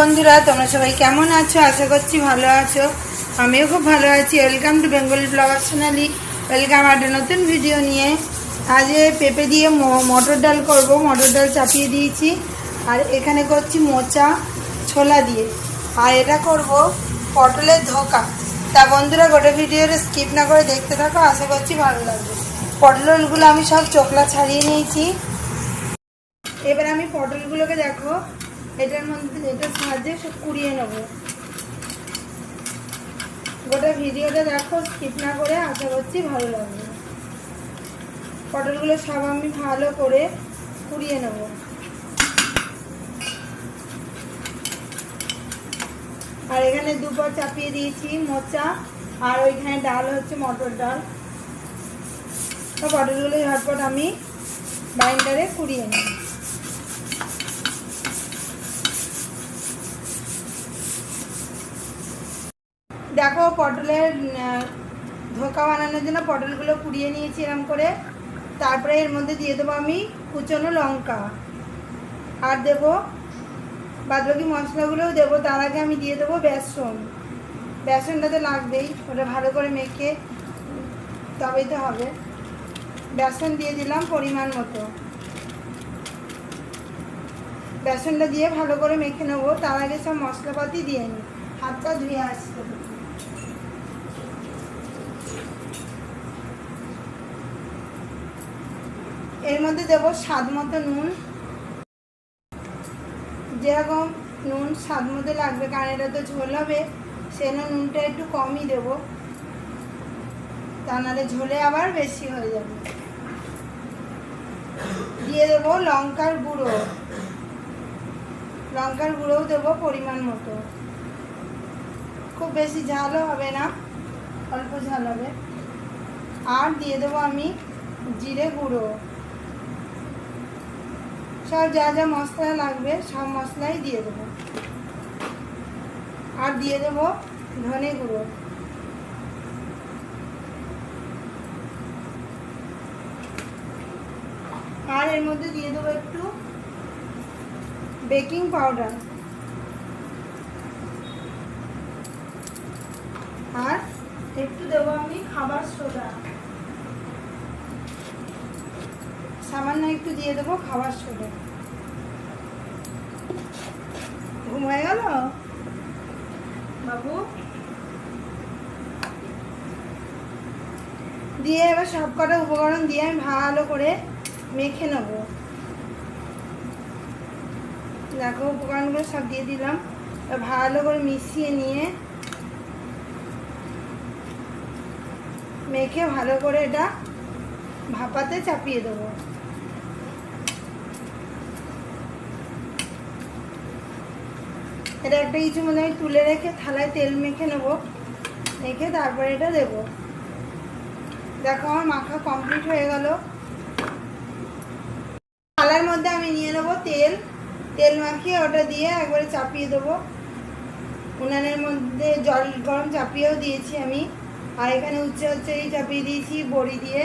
বন্ধুরা, তোমরা সবাই কেমন আছো? আশা করছি ভালো আছো। আমিও খুব ভালো আছি। Welcome to Bengali blogger Sonali welcome একটা নতুন ভিডিও নিয়ে। আজ পেঁপে দিয়ে মটর ডাল করব। মটর ডাল চাপিয়ে দিয়েছি। আর এখানে করছি মোচা, ছোলা দিয়ে। আর এটা করব পটলের ধোকা। তা বন্ধুরা, গোটা ভিডিওটা স্কিপ না করে দেখতে থাকো। আশা করছি ভালো লাগবে। পটলগুলো আমি সব চোখলা ছাড়িয়ে নিয়েছি। এবার আমি পটলগুলোকে দেখো। এটার মধ্যে এটার সাহায্যে সব কুড়িয়ে নেব। গোটা ভিডিওটা দেখো স্কিপ না করে আশা করছি ভালো লাগবে। পটলগুলো সব আমি ভালো করে কুড়িয়ে নেব। আর এখানে দুপর চাপিয়ে দিয়েছি, মোচা, আর ওইখানে ডাল হচ্ছে মটর ডাল। তো পটলগুলো ঝটপট আমি বাইন্ডারে কুড়িয়ে নেব। দেখো পটলের ধোকা বানানোর জন্য পটলগুলো কুড়িয়ে নিয়েছি এরম করে। তারপরে এর মধ্যে দিয়ে দেবো আমি কুচনো লঙ্কা। আর দেবো বাদবাকি মশলাগুলোও দেবো। তার আগে আমি দিয়ে দেবো বেসন। বেসনটা তো লাগবেই, ওটা ভালো করে মেখে তবেই তো হবে। বেসন দিয়ে দিলাম পরিমাণ মতো। বেসনটা দিয়ে ভালো করে মেখে নেব। তার আগে সব মশলাপাতি দিয়ে নিই হাতটা ধুয়ে আসতে এর মধ্যে দেবো স্বাদ মতো নুন। যেরকম নুন স্বাদ মতো লাগবে, কারণ এটা তো ঝোল হবে, সেজন্য নুনটা একটু কমই দেবো। তা নাহলে ঝোলে আবার বেশি হয়ে যাবে। দিয়ে দেবো লঙ্কার গুঁড়ো। লঙ্কার গুঁড়োও দেবো পরিমাণ মতো। খুব বেশি ঝালও হবে না, অল্প ঝাল হবে। আর দিয়ে দেবো আমি জিরে গুঁড়ো। সব যা যা মশলা লাগবে, সব মশলাই দিয়ে দেবো। আর দিয়ে দেবো ধনে গুঁড়ো। আর এর মধ্যে দিয়ে দেবো একটু বেকিং পাউডার। আর একটু দেবো আমি খাবার সোডা। সামান্য একটু দিয়ে দেবো, খাবার সোডা ঘুম হয়ে গেল? বাবু? দিয়ে এবার সব কটা উপকরণ দিয়ে আমি ভালো করে মেখে নেব। দেখো, উপকরণগুলো সব দিয়ে দিলাম। ভালো করে মিশিয়ে নিয়ে মেখে ভালো করে এটা ভাপাতে চাপিয়ে দেবো। এটা একটা কিছু মনে হয় তুলে রেখে থালায় তেল মেখে নেব, মেখে তারপরে এটা দেব। দেখো আমার মাখা কমপ্লিট হয়ে গেল। থালার মধ্যে আমি নিয়ে নেব তেল। তেল মাখিয়ে ওটা দিয়ে একবারে চাপিয়ে দেবো। উনানের মধ্যে জল গরম চাপিয়েও দিয়েছি আমি। আর এখানে উচ্ছে হচ্চড়ি চাপিয়ে দিয়েছি, বড়ি দিয়ে।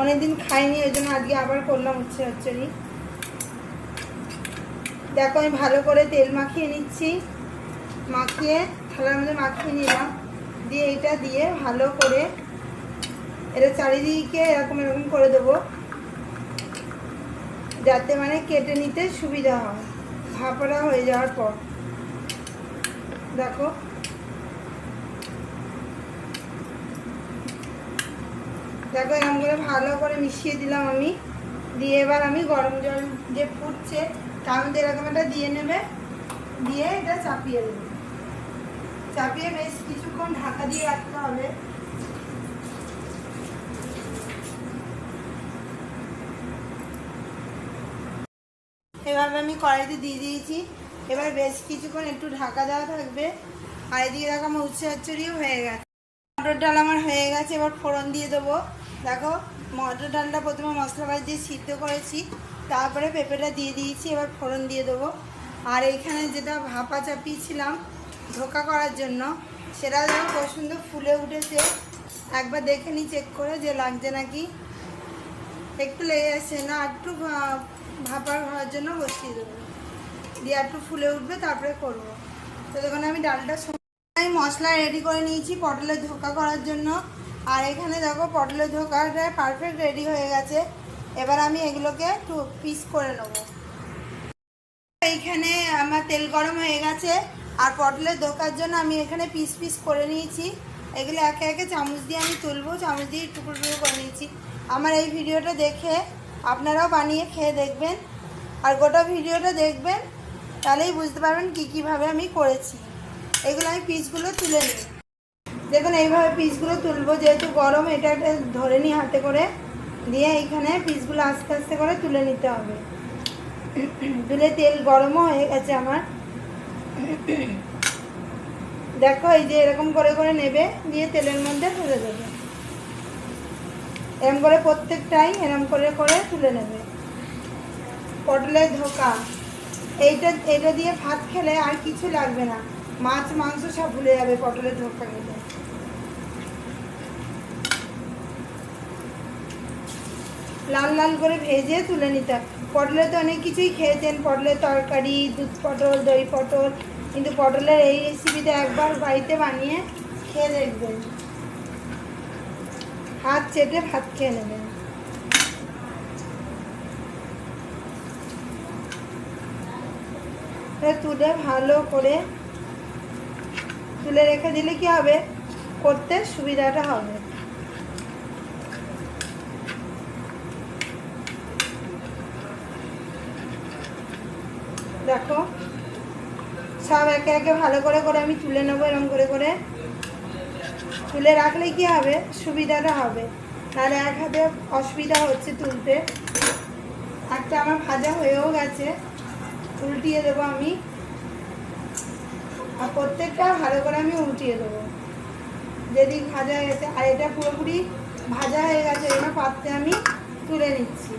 অনেকদিন খাইনি, ওই জন্য আজকে আবার করলাম উচ্ছে হচ্চড়ি। দেখো, আমি ভালো করে তেল মাখিয়ে নিচ্ছি। মাখিয়ে, থালার মধ্যে মাখিয়ে নিলাম। দিয়ে এটা দিয়ে ভালো করে এটা চারিদিকে এরকম এরকম করে দেবো, যাতে মানে কেটে নিতে সুবিধা হয়। ভাপড়া হয়ে যাওয়ার পর। দেখো। দেখো, এরকম করে ভালো করে মিশিয়ে দিলাম আমি। দিয়ে এবার আমি গরম জল যে ফুটছে তার এরকম একটা দিয়ে নেবে, দিয়ে এটা চাপিয়ে দেবে। চাপিয়ে বেশ কিছুক্ষণ ঢাকা দিয়ে রাখতে হবে। এভাবে আমি কড়াইতে দিয়ে দিয়েছি। এবার বেশ কিছুক্ষণ একটু ঢাকা দেওয়া থাকবে। আর এদিকে দেখো আমার উচ্ছে চচ্চড়িও হয়ে গেছে। মটর ডাল আমার হয়ে গেছে, এবার ফোড়ন দিয়ে দেবো। দেখো মটর ডালটা প্রথমে মশলা দিয়ে সিদ্ধ করেছি। তারপরে পেঁপেটা দিয়ে দিয়েছি, এবার ফোড়ন দিয়ে দেবো। আর এইখানে যেটা ভাপা চাপিয়েছিলাম ধোকা করার জন্য, সেটা যেন সুন্দর ফুলে উঠেছে। একবার দেখে নিই চেক করে যে লাগছে নাকি। একটু লেগে যাচ্ছে না, একটু ভাপা হওয়ার জন্য বসিয়ে দেবো। দিয়ে একটু ফুলে উঠবে, তারপরে করব। তো তখন আমি ডালটা আমি মশলা রেডি করে নিয়েছি পটলের ধোকা করার জন্য। আর এখানে দেখো, পটলের ধোকাটা পারফেক্ট রেডি হয়ে গেছে। এবার আমি এগুলোকে একটু পিস করে নেব। এইখানে আমার তেল গরম হয়ে গেছে, আর পটলের ধোকার জন্য আমি এখানে পিস পিস করে নিয়েছি। এগুলো একে একে চামচ দিয়ে আমি তুলবো, চামচ দিয়ে টুকরো টুকরো করে নিয়েছি। আমার এই ভিডিওটা দেখে আপনারাও বানিয়ে খেয়ে দেখবেন। আর গোটা ভিডিওটা দেখবেন, তাহলেই বুঝতে পারবেন কী কীভাবে আমি করেছি। এগুলো আমি পিসগুলো তুলে নিই। দেখুন, এইভাবে পিসগুলো তুলবো, যেহেতু গরম, এটা ধরে নিই হাতে করে। দিয়ে এইখানে পিসগুলো আস্তে আস্তে করে তুলে নিতে হবে। তুলে তেল গরমও হয়ে গেছে আমার। দেখো, এই যে এরকম করে করে নেবে, দিয়ে তেলের মধ্যে ফেলে দেবে। এরম করে প্রত্যেকটাই এরম করে করে তুলে নেবে। পটলের ধোকা। এইটা এটা দিয়ে ভাত খেলে আর কিছু লাগবে না। মাছ, মাংস সব ভুলে যাবে পটলের ধোকা খেলে লাল লাল করে ভেজে তুলে নিতে পটলে তো অনেক কিছুই খেয়েছেন, পটলের তরকারি, দুধ পটল, দই পটল, কিন্তু পটলের এই রেসিপিটা একবার বাড়িতে বানিয়ে খেয়ে দেখবেন। হাত চেটে ভাত খেয়ে নেবেন। তুলে ভালো করে তুলে রেখে দিলে কি হবে? করতে সুবিধাটা হবে দেখো সব একে একে ভালো করে করে আমি তুলে নেব এরকম করে করে। তুলে রাখলে কি হবে? সুবিধাটা হবে। তাহলে এক হাতে অসুবিধা হচ্ছে তুলতে। একটা আমার ভাজা হয়েও গেছে। উল্টিয়ে দেবো আমি। আর প্রত্যেকটা ভালো করে আমি উল্টিয়ে দেবো। যেদিক ভাজা হয়ে গেছে আর এটা পুরোপুরি ভাজা হয়ে গেছে এগুলো পাত্রে আমি তুলে নিচ্ছি।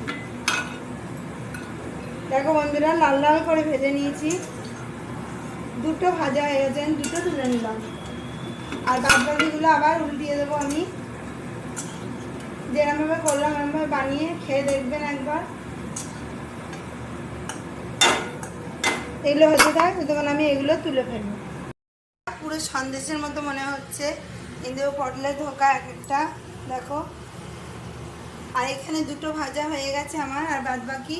দেখো বন্ধুরা, লাল লাল করে ভেজে নিয়েছি। দুটো ভাজা হয়ে গেছে, আমি দুটো তুলে নিলাম। আর বাদ বাকিগুলো আবার উল্টিয়ে দেবো আমি। যেরকমভাবে করলাম এরকমভাবে বানিয়ে খেয়ে দেখবেন একবার। এগুলো হতে থাক তখন আমি এগুলো তুলে ফেলব। পুরো সন্দেশের মতো মনে হচ্ছে। কিন্তু পটলের ধোকা এক একটা, দেখো। আর এখানে দুটো ভাজা হয়ে গেছে আমার, আর বাদ বাকি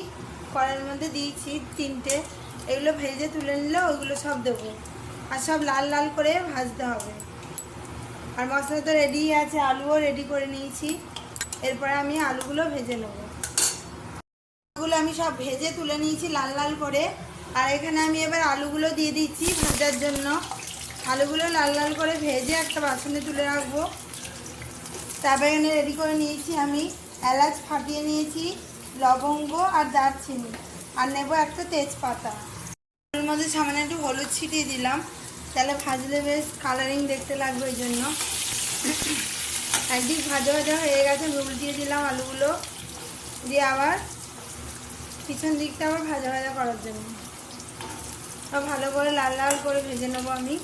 কড়াইয়ের মধ্যে দিয়েছি তিনটে। এগুলো ভেজে তুলে নিলে ওইগুলো সব দেবো। আর সব লাল লাল করে ভাজতে হবে। আর মশলা তো রেডি আছে, আলুও রেডি করে নিয়েছি। এরপরে আমি আলুগুলো ভেজে নেব। আলুগুলো আমি সব ভেজে তুলে নিয়েছি লাল লাল করে। আর এখানে আমি এবার আলুগুলো দিয়ে দিচ্ছি ভাজার জন্য। আলুগুলো লাল লাল করে ভেজে একটা বাসনে তুলে রাখব। তারপরে এখানে রেডি করে নিয়েছি আমি এলাচ ফাটিয়ে নিয়েছি, লবঙ্গ আর দারচিনি। আর নেব একটা তেজপাতা। এর মধ্যে সামান্য একটু হলুদ ছিটিয়ে দিলাম। তাহলে ভাজলে বেশ কালারিং দেখতে লাগবে ওই জন্য। একদিক ভাজা ভাজা হয়ে গেছে উল্টিয়ে দিলাম আলুগুলো। দিয়ে আবার পিছন দিকটা আবার ভাজা ভাজা করার জন্য। ভালো করে লাল লাল করে ভেজে নেব আমি।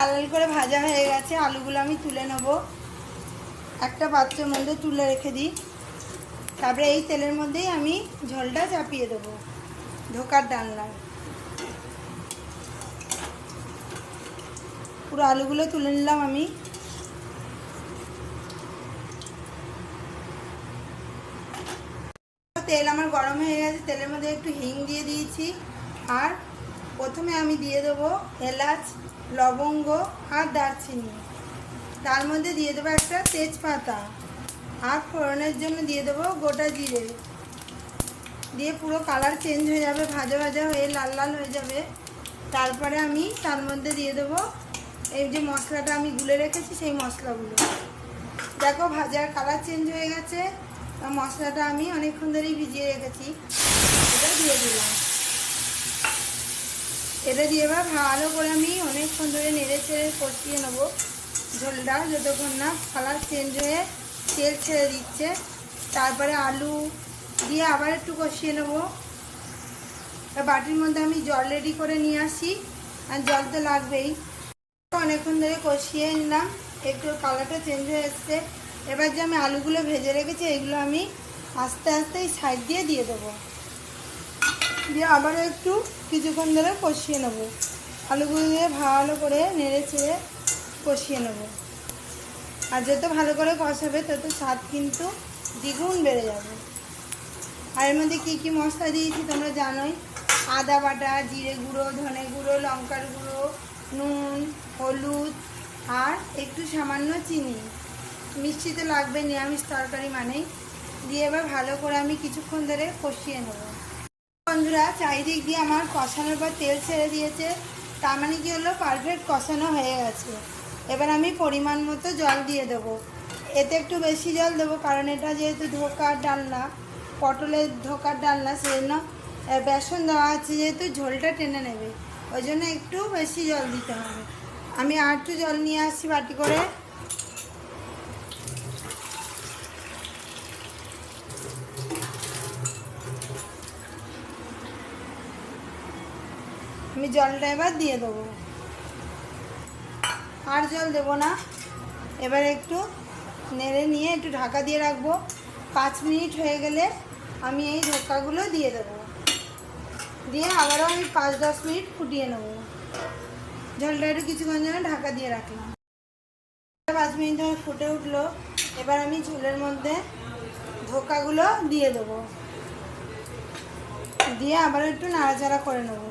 লাল লাল করে ভাজা হয়ে গেছে, আলুগুলো আমি তুলে নেব। একটা পাত্রের মধ্যে তুলে রেখে দিই। তারপরে এই তেলের মধ্যেই আমি ঝোলটা চাপিয়ে দেবো ধোকার ডালনার পুরো আলুগুলো তুলে নিলাম আমি। তেল আমার গরম হয়ে গেছে, তেলের মধ্যে একটু হিং দিয়ে দিয়েছি। আর প্রথমে আমি দিয়ে দেবো এলাচ, লবঙ্গ আর দারচিনি। তার মধ্যে দিয়ে দেবো একটা তেজপাতা। আর ফোড়নের জন্য দিয়ে দেবো গোটা জিরে। দিয়ে পুরো কালার চেঞ্জ হয়ে যাবে, ভাজা ভাজা হয়ে লাল লাল হয়ে যাবে। তারপরে আমি তার মধ্যে দিয়ে দেবো এই যে মশলাটা আমি গুলে রেখেছি, সেই মশলাগুলো। দেখো ভাজার কালার চেঞ্জ হয়ে গেছে মশলাটা আমি অনেকক্ষণ ধরেই ভিজিয়ে রেখেছি। এটা দিয়ে দিলাম। এটা দিয়ে এবার ভালো করে আমি অনেকক্ষণ ধরে নেড়ে চেড়ে কষিয়ে নেব। ঝোলটা যতক্ষণ না কালার চেঞ্জ হয়ে তেল ছেড়ে দিচ্ছে। তারপরে আলু দিয়ে আবার একটু কষিয়ে নেব। বাটির মধ্যে আমি জল রেডি করে নিয়ে আসি। আর জল তো লাগবেই। অনেকক্ষণ ধরে কষিয়ে নিলাম। একটু কালারটা চেঞ্জ হয়ে এসছে। এবার যে আমি আলুগুলো ভেজে রেখেছি, এগুলো আমি আস্তে আস্তে সাইড দিয়ে দিয়ে দেবো। দিয়ে আবারও একটু কিছুক্ষণ ধরে কষিয়ে নেব। আলুগুলো দিয়ে ভালো করে নেড়ে চেড়ে কষিয়ে নেব। আর যত ভালো করে কষাবে তত স্বাদ কিন্তু দ্বিগুণ বেড়ে যাবে। আর এর মধ্যে কী কী মশলা দিয়েছি তোমরা জানোই? আদা বাটা, জিরে গুঁড়ো, ধনে গুঁড়ো, লঙ্কার গুঁড়ো, নুন, হলুদ আর একটু সামান্য চিনি। মিষ্টি তো লাগবে, নিরামিষ তরকারি মানেই। দিয়ে এবার ভালো করে আমি কিছুক্ষণ ধরে কষিয়ে নেব। বন্ধুরা, চারিদিক দিয়ে আমার কষানোর পর তেল ছেড়ে দিয়েছে। তার মানে কি হলো? পারফেক্ট কষানো হয়ে গেছে। এবার আমি পরিমাণ মতো জল দিয়ে দেবো। এতে একটু বেশি জল দেবো, কারণ এটা যেহেতু ধোকার ডালনা, পটলের ধোকার ডালনা, সেজন্য বেসন দেওয়া আছে যেহেতু ঝোলটা টেনে নেবে। ওই জন্য একটু বেশি জল দিতে হবে। আমি আর একটু জল নিয়ে আসছি বাটি করে। আমি জলটা এবার দিয়ে দেবো। আর জল দেবো না। এবার একটু নেড়ে নিয়ে একটু ঢাকা দিয়ে রাখব। পাঁচ মিনিট হয়ে গেলে আমি এই ধোকাগুলো দিয়ে দেবো। দিয়ে আবারও আমি পাঁচ দশ মিনিট ফুটিয়ে নেব। জলটা একটু কিছুক্ষণ জন্য ঢাকা দিয়ে রাখলাম। পাঁচ মিনিট ধরে ফুটে উঠল। এবার আমি ঝোলের মধ্যে ধোকাগুলো দিয়ে দেবো। দিয়ে আবার একটু নাড়াচাড়া করে নেব।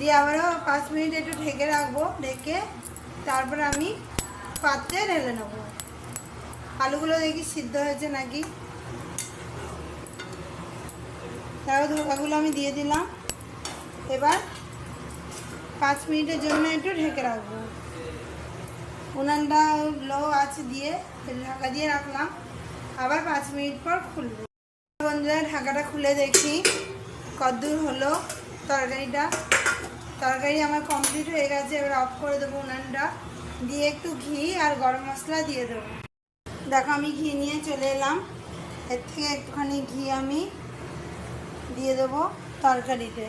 দিয়ে আবারও পাঁচ মিনিট একটু ঢেকে রাখব, ঢেকে তারপর আমি পাত্রে ঢেলে নেব। আলুগুলো দেখি সিদ্ধ হয়েছে নাকি? তারপর ধোকাগুলো আমি দিয়ে দিলাম। এবার পাঁচ মিনিটের জন্য একটু ঢেকে রাখব। উনানটা লো আছে দিয়ে ঢাকা দিয়ে রাখলাম। আবার পাঁচ মিনিট পর খুলবো। বন্ধুরা, ঢাকাটা খুলে দেখি কদ্দূর হলো তরকারিটা। তরকারি আমার কমপ্লিট হয়ে গেছে, এবার অফ করে দেবো উনানটা। দিয়ে একটু ঘি আর গরম মশলা দিয়ে দেবো। দেখো আমি ঘি নিয়ে চলে এলাম। এর থেকে একটুখানি ঘি আমি দিয়ে দেবো তরকারিতে।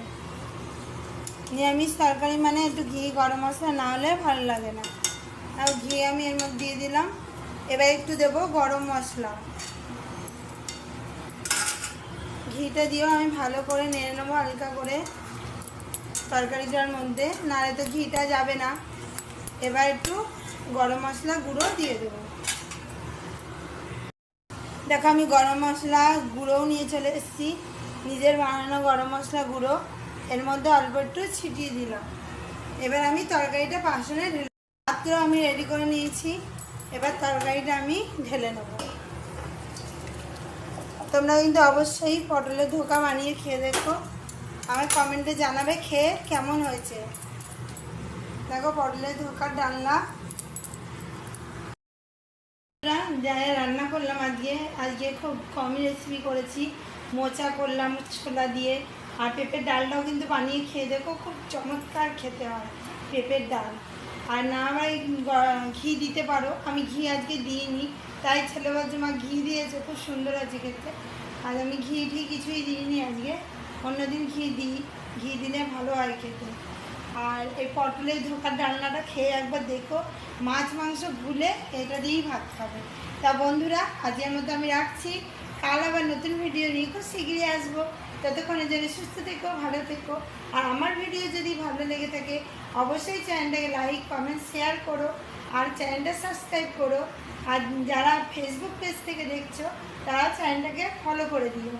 নিরামিষ তরকারি মানে একটু ঘি, গরম মশলা না হলে ভালো লাগে না। আর ঘি আমি এর মধ্যে দিয়ে দিলাম। এবার একটু দেবো গরম মশলা। ঘিটা দিয়েও আমি ভালো করে নেড়ে নেব হালকা করে। তরকারিটার মধ্যে, নাহলে তো ঘিটা যাবে না। এবার একটু গরম মশলা গুঁড়ো দিয়ে দেবো। দেখো, আমি গরম মশলা গুঁড়োও নিয়ে চলে এসেছি। নিজের বানানো গরম মশলা গুঁড়ো। এর মধ্যে অল্প একটু ছিটিয়ে দিলাম। এবার আমি তরকারিটা পাশনে পাত্র আমি রেডি করে নিয়েছি। এবার তরকারিটা আমি ঢেলে নেব। তোমরা কিন্তু অবশ্যই পটলের ধোকা বানিয়ে খেয়ে দেখো। আমার কমেন্টে জানাবে খেয়ে কেমন হয়েছে। দেখো পটলের ধোকার ডালনা। যা রান্না করলাম আজকে আজকে খুব কমই রেসিপি করেছি। মোচা করলাম ছোলা দিয়ে। আর পেঁপের ডালটাও কিন্তু বানিয়ে খেয়ে দেখো, খুব চমৎকার খেতে হয় পেঁপের ডাল। আর না গ- ঘি দিতে পারো, আমি ঘি আজকে দিইনি। তাই ছেলে বলছে মা ঘি দিয়েছে, খুব সুন্দর আছে খেতে। আর আমি ঘি ঠি কিছুই দিইনি আজকে। অন্যদিন ঘি দিই, ঘি দিলে ভালো হয় খেতে। আর এই পটলের ধোকার ডালনাটা খেয়ে একবার দেখো, মাছ, মাংস ভুলে এটা দিয়েই ভাত খাবে। তা বন্ধুরা, আজকের মতো আমি রাখছি। কাল আবার নতুন ভিডিও নিয়ে খুব শীঘ্রই আসব। ততক্ষণে যেন সুস্থ থেকো, ভালো থেকো। আর আমার ভিডিও যদি ভালো লেগে থাকে, অবশ্যই চ্যানেলটাকে লাইক কমেন্ট শেয়ার করো। আর চ্যানেলটা সাবস্ক্রাইব করো। আর যারা ফেসবুক পেজ থেকে দেখছ তারা চ্যানেলটাকে ফলো করে দিও।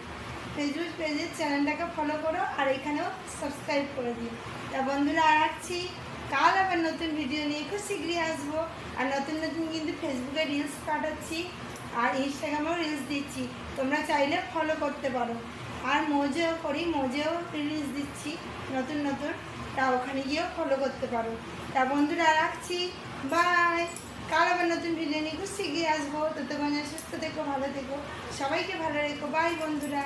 ফেসবুক পেজের চ্যানেলটাকে ফলো করো আর এখানেও সাবস্ক্রাইব করে দিও। তা বন্ধুরা রাখছি। কাল আবার নতুন ভিডিও নিয়ে খুব শীঘ্রই আসব। আর নতুন নতুন কিন্তু ফেসবুকে রিলস পাঠাচ্ছি আর ইনস্টাগ্রামেও রিলস দিচ্ছি। তোমরা চাইলে ফলো করতে পারো। আর মোজেও করি, মোজেও রিলস দিচ্ছি নতুন নতুন। তা ওখানে গিয়েও ফলো করতে পারো। তা বন্ধুরা, রাখছি। বাই কাল আবার নতুন ভিডিও নিয়ে খুব গিয়ে আসব। ততক্ষণ সুস্থ থেকো, ভালো থেকো। সবাইকে ভালো রেখো। বাই বন্ধুরা।